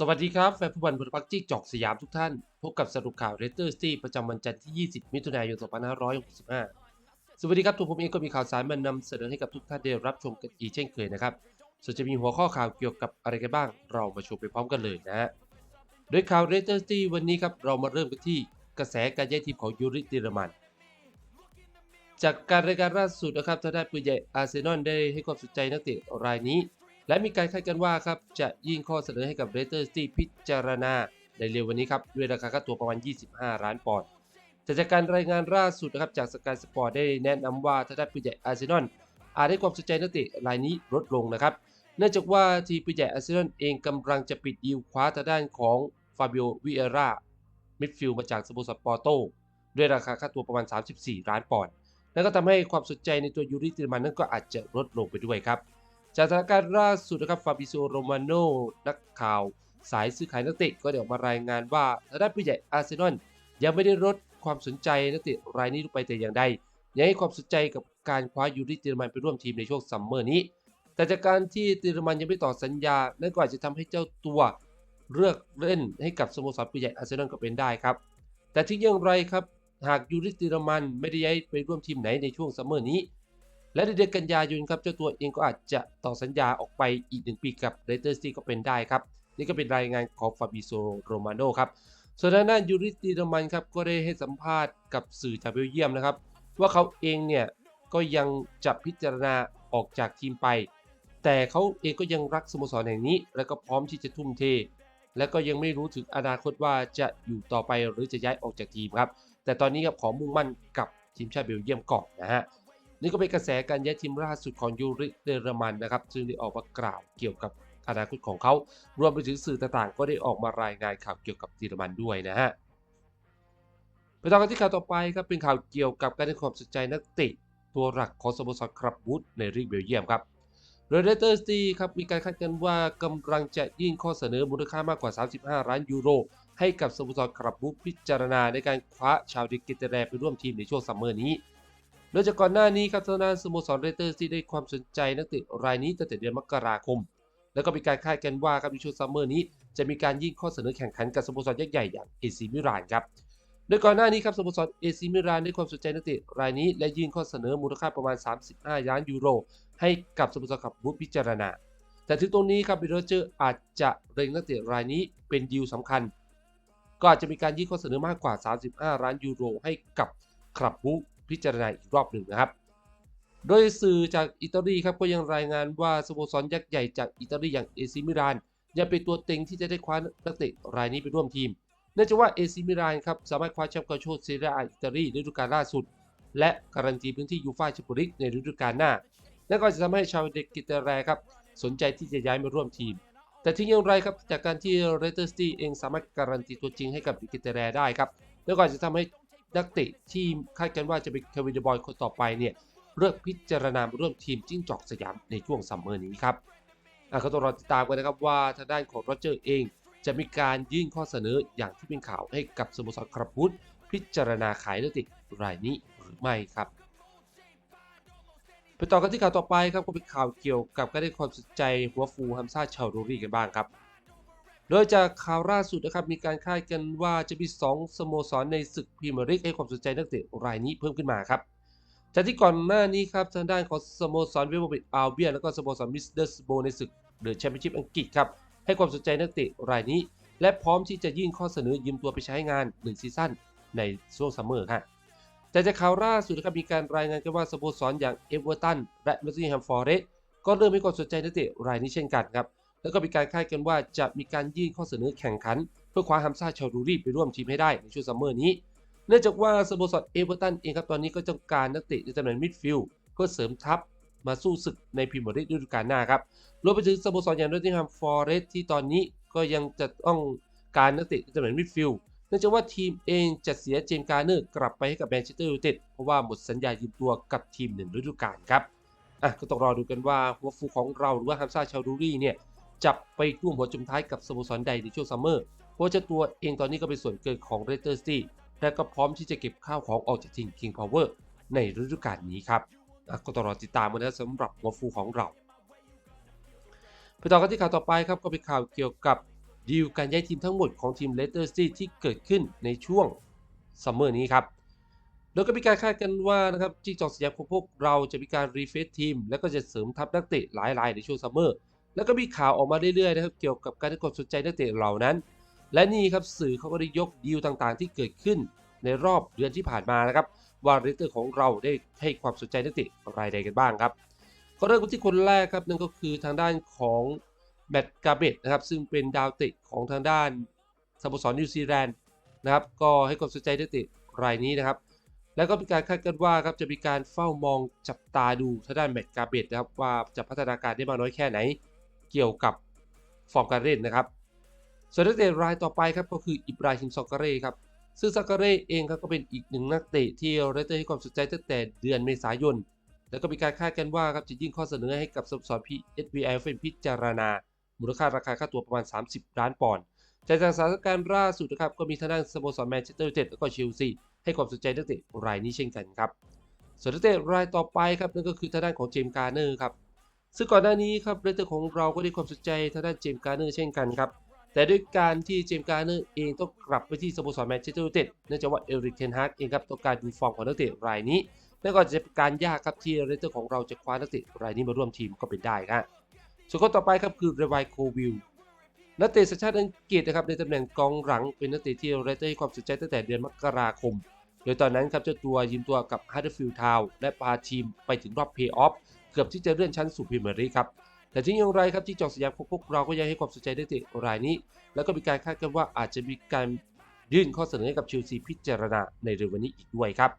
สวัสดีครับแฟนฟุตบอลบนพักจี้จอกสยามทุกท่าน พบกับสรุปข่าวเรสเตอร์ซิตี้ประจำวันจันทร์ที่ 20 มิถุนายน 2565 สวัสดีครับ ตัวผมเองก็มีข่าวสารมานำเสนอให้กับทุกท่านได้รับชมกันอีกเช่นเคยนะครับ ส่วนจะมีหัวข้อข่าวเกี่ยวกับอะไรกันบ้าง เรามาชมไปพร้อมกันเลยนะฮะโดยข่าวเรสเตอร์ซิตี้วันนี้ครับเรามาเริ่มกันที่กระแสการย้ายทีมของยูริติรมัน จากการรายการล่าสุดนะครับทางด้านปืนใหญ่อาร์เซนอลได้ให้ความสนใจนักเตะรายนี้ และมีการคาดกันว่าครับจะยื่นข้อเสนอให้กับเรเตอร์สตีพิจารณาในเร็ววันนี้ครับด้วยราคาค่าตัวประมาณ 25 ล้านปอนด์แต่จากการรายงานล่าสุดนะครับจากสกายสปอร์ตได้แนะนำว่าทางด้านปืนใหญ่อาร์เซนอลอาจให้ความสนใจนักเตะรายนี้ลดลงนะครับเนื่องจากว่าทีมปืนใหญ่อาร์เซนอลเองกำลังจะปิดดีลคว้าทางด้านของฟาบิโอวิเอรามิดฟิลด์มาจากสโมสรปอร์โตด้วยราคาค่าตัวประมาณ 34 ล้านปอนด์นั่นก็ทำให้ความสนใจในตัวยูริติมันนั้นก็อาจจะลดลงไปด้วยครับ จากสถานการณ์ล่าสุดนะครับฟาบิโซโรมาโนนักข่าวสายซื้อขายนักเตะก็ได้ออกมารายงานว่าทางด้านผู้ใหญ่อาร์เซนอลยังไม่ได้ลดความสนใจนักเตะรายนี้ลงไปแต่อย่างใดยังให้ความสนใจกับการคว้ายูริเติรมันไปร่วมทีมในช่วงซัมเมอร์นี้ แต่จากการที่ติรมันยังไม่ต่อสัญญา นั่นก็อาจจะทำให้เจ้าตัวเลือกเล่นให้กับสโมสรผู้ใหญ่อาร์เซนอลก็เป็นได้ครับ แต่ที่อย่างไรครับ หากยูริติรมันไม่ได้ย้ายไปร่วมทีมไหนในช่วงซัมเมอร์นี้ และในเดือนกันยายนครับเจ้าตัวเองก็อาจจะต่อสัญญาออกไปอีกหนึ่งปีกับเรเตอร์ซีก็เป็นได้ครับ นี่ก็เป็นรายงานของฟาบิโซโรมาโนครับส่วนทางด้านยูริสติรมันครับก็ได้ให้สัมภาษณ์กับสื่อจากเบลเยียมนะครับ ว่าเขาเองเนี่ยก็ยังจะพิจารณาออกจากทีมไป แต่เขาเองก็ยังรักสโมสรแห่งนี้ และก็พร้อมที่จะทุ่มเท และก็ยังไม่รู้ถึงอนาคตว่าจะอยู่ต่อไปหรือจะย้ายออกจากทีมครับ แต่ตอนนี้ครับขอมุ่งมั่นกับทีมชาติเบลเยียมก่อนนะฮะ นี่ก็เป็นกระแสการย้ายทีมล่าสุดของยูริเดรมันนะครับซึ่งได้ออกมากล่าวเกี่ยวกับอนาคตของเขา รวมไปถึงสื่อต่างๆ ก็ได้ออกมารายงานข่าวเกี่ยวกับเยอรมันด้วยนะฮะไปต่อกันที่ข่าวต่อไปครับเป็นข่าวเกี่ยวกับการให้ความสนใจนักเตะตัวหลักของสโมสรครับบูธในลีกเบลเยียมครับโดยเรเตอร์สตีครับมีการคาดการณ์ว่ากำลังจะยื่นข้อเสนอมูลค่ามากกว่า 35 ล้านยูโร ให้กับสโมสรครับบูธพิจารณาในการคว้าชาวดิกิเตเรไปร่วมทีมในช่วงซัมเมอร์นี้ โดยจากก่อนหน้านี้ครับทางด้านสโมสรเรเตอร์ซีได้ความสนใจนักเตะรายนี้ตั้งแต่เดือนมกราคม แล้วก็มีการคาดกันว่าครับในช่วงซัมเมอร์นี้ จะมีการยื่นข้อเสนอแข่งขันกับสโมสรยักษ์ใหญ่อย่างเอซิมิรานครับโดยก่อนหน้านี้ครับสโมสรเอซิมิรานได้ความสนใจนักเตะรายนี้ และยื่นข้อเสนอมูลค่าประมาณ 35 ล้านยูโร ให้กับสโมสรขับบูธพิจารณา แต่ถึงตรงนี้ครับบิลเจอร์อาจจะเร็งนักเตะรายนี้เป็นดีลสำคัญ ก็อาจจะมีการยื่นข้อเสนอมากกว่า 35 ล้านยูโร ให้กับคลับบู พิจารณาอีกรอบหนึ่งนะครับ โดยสื่อจากอิตาลีครับก็ยังรายงานว่าสโมสรยักษ์ใหญ่จากอิตาลีอย่างเอซิมิรานยังเป็นตัวเต็งที่จะได้คว้านักเตะรายนี้ไปร่วมทีมเนื่องจากว่าเอซิมิรานครับสามารถคว้าแชมป์กาโชเซเรียอาอิตาลีฤดูกาลล่าสุด และการันตีพื้นที่ยูฟ่าแชมเปี้ยนลีกในฤดูกาลหน้านั่นก็จะทำให้ชาวเด็กกิเตแรครับสนใจที่จะย้ายมาร่วมทีม แต่ที่อย่างไรครับจากการที่เรเตอร์สตีเองสามารถการันตีตัวจริงให้กับเด็กกิเตแรได้ครับแล้วก็จะทำให้ นักเตะที่คาดกันว่าจะเป็นเควินเดบอยคนต่อไปเนี่ยเลือกพิจารณาร่วมทีมจิ้งจอกสยามในช่วงซัมเมอร์นี้ครับก็ต้องรอติดตามกันนะครับว่าทางด้านของโรเจอร์เอง จะมีการยื่นข้อเสนออย่างที่เป็นข่าวให้กับสโมสรคราพุทพิจารณาขายนักเตะรายนี้หรือไม่ครับไปต่อกันที่ข่าวต่อไปครับก็เป็นข่าวเกี่ยวกับการได้ความสนใจหัวฟูฮัมซาชาวโรรี่กันบ้างครับ โดยจากข่าวล่าสุดนะครับมีการคาดกันว่าจะมี 2 สโมสรในศึกพรีเมียร์ลีกให้ความสนใจนักเตะรายนี้เพิ่มขึ้นมาครับจากที่ก่อนหน้านี้ครับทางด้านของสโมสรเวสต์บรอมิชอัลเบียนแล้วก็สโมสรมิสเดอร์สโบในศึกเดอะแชมเปี้ยนชิพอังกฤษครับให้ความสนใจนักเตะรายนี้ และพร้อมที่จะยื่นข้อเสนอยืมตัวไปใช้งาน 1 ซีซั่นในช่วงซัมเมอร์ครับแต่จากข่าวล่าสุดนะครับมีการรายงานกันว่าสโมสรอย่างเอเวอร์ตันและนอตติงแฮมฟอร์เรสก็เริ่มให้ความสนใจนักเตะรายนี้เช่นกันครับ แล้วก็มีการคาดกันว่าจะมีการยื่นข้อเสนอแข่งขัน เพื่อคว้าฮัมซาชารูรีไปร่วมทีมให้ได้ในช่วงซัมเมอร์นี้ เนื่องจากว่าสโมสรเอเวอร์ตันเองครับตอนนี้ก็ต้องการนักเตะในตำแหน่งมิดฟิลด์เพื่อเสริมทัพมาสู้ศึกในพรีเมียร์ลีกฤดูกาลหน้าครับรวมไปถึงสโมสรอย่างนอตติงแฮมฟอร์เรสที่ตอนนี้ก็ยังจะต้องการนักเตะในตำแหน่งมิดฟิลด์เนื่องจากว่าทีมเองจะเสียเจมส์การ์เนอร์กลับไปให้กับแมนเชสเตอร์ยูไนเต็ดเพราะว่าหมดสัญญายืมตัวกับทีมหนึ่งฤดูกาลครับอะก็ต้องรอดูกันว่าหัวฟูของเราหรือว่าฮัมซาชารูรีเนี่ย จะไปร่วมหัวจุมท้ายกับสโมสรใดในช่วงซัมเมอร์ เพราะเจ้าตัวเองตอนนี้ก็เป็นส่วนเกินของเรเตอร์สตีและก็พร้อมที่จะเก็บข้าวของออกจากทีม King Power ในฤดูกาลนี้ครับก็ต้องรอติดตามกันนะสำหรับหัวฟูของเราไปต่อกันที่ข่าวต่อไปครับก็เป็นข่าวเกี่ยวกับดีลการย้ายทีมทั้งหมดของทีมเลสเตอร์ซิตี้ที่เกิดขึ้นในช่วงซัมเมอร์นี้ครับโดยก็มีการคาดกันว่านะครับจิ้งจอกสยามของพวกเราจะมีการรีเฟซทีม แล้วก็จะเสริมทัพนักเตะหลายรายในช่วงซัมเมอร์ แล้วก็มีข่าวออกมาเรื่อยๆนะครับเกี่ยวกับการให้ความสนใจนักเตะเหล่านั้น และนี่ครับสื่อเขาก็ได้ยกดีลต่างๆ ที่เกิดขึ้นในรอบเดือนที่ผ่านมานะครับว่าเรเตอร์ของเราได้ให้ความสนใจนักเตะรายใดกันบ้างครับก็เริ่มกันที่คนแรกครับนั่นก็คือทางด้านของแมตต์กาเบตนะครับซึ่งเป็นดาวเตะของทางด้านสโมสรนิวซีแลนด์นะครับก็ให้ความสนใจนักเตะรายนี้นะครับ แล้วก็มีการคาดกันว่าครับจะมีการเฝ้ามองจับตาดูทางด้านแมตต์กาเบตนะครับว่าจะพัฒนาการได้มากน้อยแค่ไหน เกี่ยวกับฟอร์มการเล่นนะครับส่วนนักเตะรายต่อไปครับก็คืออิบราฮิมซอกาเร่ครับซึ่งซากาเร่เองครับก็เป็นอีกหนึ่งนักเตะที่เรเตอร์ให้ความสนใจตั้งแต่เดือนเมษายน แล้วก็มีการคาดกันว่าครับจะยื่นข้อเสนอให้กับสโมสรพี SBI เป็นพิจารณา มูลค่าราคาค่าตัวประมาณ 30 ล้านปอนด์จากสถานการณ์ล่าสุดนะครับก็มีทางด้านสโมสรแมนเชสเตอร์ยูไนเต็ดแล้วก็เชลซีให้ความสนใจนักเตะรายนี้เช่นกันครับ ส่วนนักเตะรายต่อไปครับนั่นก็คือทางด้านของเจมส์การ์เนอร์ครับ ซึ่งก่อนหน้านี้ครับเรเตอร์ของเราก็ได้ความสนใจทางด้านเจมส์การ์เนอร์เช่นกันครับแต่ด้วยการที่เจมส์การ์เนอร์เองต้องกลับไปที่สโมสรแมนเชสเตอร์ยูไนเต็ดเนื่องจากว่าเอริกเทนฮากเองครับต้องการดูฟอร์มของนักเตะรายนี้นั่นก็จะเป็นการยากครับที่เรเตอร์ของเราจะคว้านักเตะรายนี้มาร่วมทีมก็เป็นได้ครับส่วนคนต่อไปครับคือเรไวโควิลนักเตะสัญชาติอังกฤษนะครับในตำแหน่งกองหลังเป็นนักเตะที่เรเตอร์ให้ความสนใจตั้งแต่เดือนมกราคม โดยตอนนั้นครับเจ้าตัวยืมตัวกับฮัตเตอร์ฟิลด์ทาวและพาทีมไปถึงรอบเพย์ออฟ เกือบที่จะเลื่อนชั้นสู่พรีเมียร์ลีกครับแต่ที่อย่างไรครับที่จอกสยามพวกเราก็ยังให้ความสนใจนักเตะรายนี้ แล้วก็มีการคาดกันว่าอาจจะมีการยื่นข้อเสนอให้กับเชลซีพิจารณาในเร็ววันนี้อีกด้วยครับ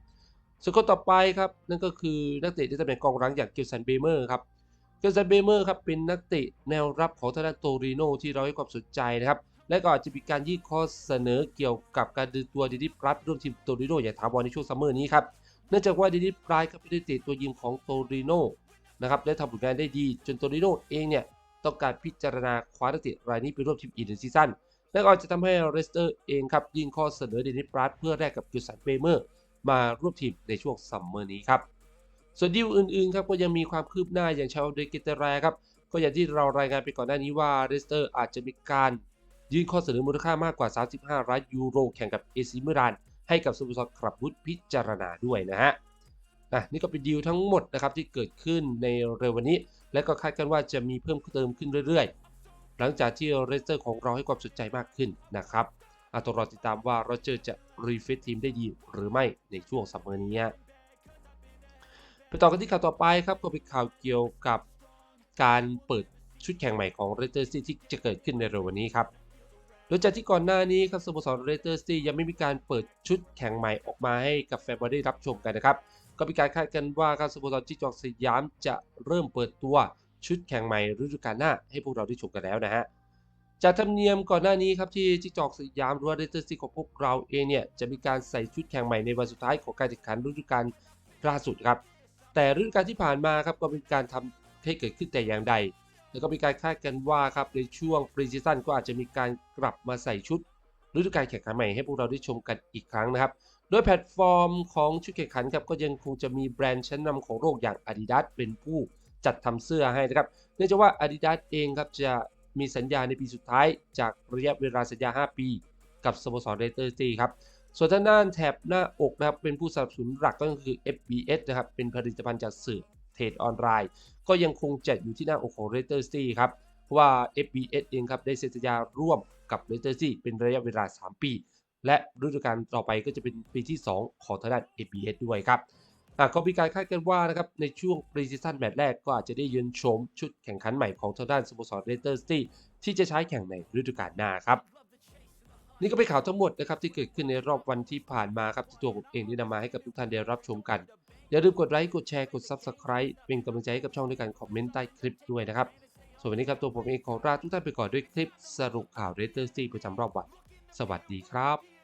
ส่วนคนต่อไปครับนั่นก็คือนักเตะในตำแหน่งกองหลังอย่างเกลซันเบเมอร์ครับเกลซันเบเมอร์ครับเป็นนักเตะแนวรับของทางด้านโตริโนที่เราให้ความสนใจนะครับและก็อาจจะมีการยื่นข้อเสนอเกี่ยวกับการดึงตัวดิดิปรัตร่วมทีมโตริโนอย่างถาวรในช่วงซัมเมอร์นี้ครับเนื่องจากว่าดิดิปรัตครับเป็นนักเตะตัวยิงของโตริโน นะครับและทำผลงานได้ดี จนโตริโนเองเนี่ยต้องการพิจารณาคว้านักเตะรายนี้ไปร่วมทีมอีกหนึ่งซีซั่นและก็อาจจะทำให้เรสเตอร์เองครับยื่นข้อเสนอดิดิปรัตเพื่อแลกกับกิลสันเบเมอร์ มาร่วมทีมในช่วงซัมเมอร์นี้ครับส่วนดีลอื่นๆครับก็ยังมีความคืบหน้าอย่างชาวเดกิเตแรครับก็อย่างที่เรารายงานไปก่อนหน้านี้ว่าเรสเตอร์อาจจะมีการยื่นข้อเสนอมูลค่ามากกว่า 35ล้านยูโรแข่งกับเอซิมิรานให้กับสโมสรคลับบุตพิจารณาด้วยนะฮะ อะนี่ก็เป็นดีลทั้งหมดนะครับที่เกิดขึ้นในเร็ววันนี้ และก็คาดกันว่าจะมีเพิ่มเติมขึ้นเรื่อยๆ หลังจากที่เรสเตอร์ของเราให้ความสนใจมากขึ้นนะครับอาต้องรอติดตามว่าโรเจอร์จะรีเฟซทีมได้ดีหรือไม่ในช่วงซัมเมอร์นี้ไปต่อกันที่ข่าวต่อไปครับก็เป็นข่าวเกี่ยวกับการเปิดชุดแข่งใหม่ของเรสเตอร์ซีที่จะเกิดขึ้นในเร็ววันนี้ครับโดยจากที่ก่อนหน้านี้ครับสโมสรเรสเตอร์ซียังไม่มีการเปิดชุดแข่งใหม่ออกมาให้กับแฟนบอลได้รับชมกันนะครับ ก็มีการคาดกันว่าครับสโมสรจิจอกสยามจะเริ่มเปิดตัวชุดแข่งใหม่ฤดูกาลหน้าให้พวกเราได้ชมกันแล้วนะฮะจากธรรมเนียมก่อนหน้านี้ครับที่จิจอกสยามรือว่าเรเตอร์ซีของพวกเราเองเนี่ยจะมีการใส่ชุดแข่งใหม่ในวันสุดท้ายของการแข่งขันฤดูกาลล่าสุดครับ แต่ฤดูกาลที่ผ่านมาครับก็เป็นการทำให้เกิดขึ้นแต่อย่างใด แล้วก็มีการคาดกันว่าครับในช่วงปรีซีซั่นก็อาจจะมีการกลับมาใส่ชุดฤดูกาลแข่งขันใหม่ให้พวกเราได้ชมกันอีกครั้งนะครับ โดยแพลตฟอร์มของชุดแข่งขันครับก็ยังคงจะมีแบรนด์ชั้นนำของโลกอย่าง Adidas เป็นผู้จัดทำเสื้อให้นะครับเนื่องจากว่า Adidas เองครับจะมีสัญญาในปีสุดท้าย จากระยะเวลาสัญญา 5 ปี กับสโมสรเรเตอร์ซีครับส่วนทางด้านแถบหน้าอกนะครับเป็นผู้สนับสนุนหลักก็คือ FBS นะครับเป็นผลิตภัณฑ์จากสื่อเทรดออนไลน์ ก็ยังคงจัดอยู่ที่หน้าอกของเรเตอร์ซีครับเพราะว่า FBS เองครับได้เซ็นสัญญาร่วมกับเรเตอร์ซีเป็นระยะเวลา 3 ปี และฤดูกาลต่อไปก็จะเป็นปีที่ 2 ของทางด้าน FBS ด้วยครับอะก็มีการคาดกันว่านะครับในช่วงปรีซีซั่นแมตช์แรกก็อาจจะได้ยืนชมชุดแข่งขันใหม่ของทางด้านสโมสรเรเตอร์ซิตี้ที่จะใช้แข่งในฤดูกาลหน้าครับนี่ก็เป็นข่าวทั้งหมดนะครับที่เกิดขึ้นในรอบวันที่ผ่านมาครับที่ตัวผมเองได้นำมาให้กับทุกท่านได้รับชมกัน อย่าลืมกดไลค์กดแชร์กด Subscribe เป็นกำลังใจให้กับช่องด้วยการคอมเมนต์ใต้คลิปด้วยนะครับส่วนวันนี้ครับตัวผมเองขอลาทุกท่านไปก่อนด้วยคลิปสรุปข่าวเรเตอร์ซิตี้ประจำรอบวัน สวัสดีครับ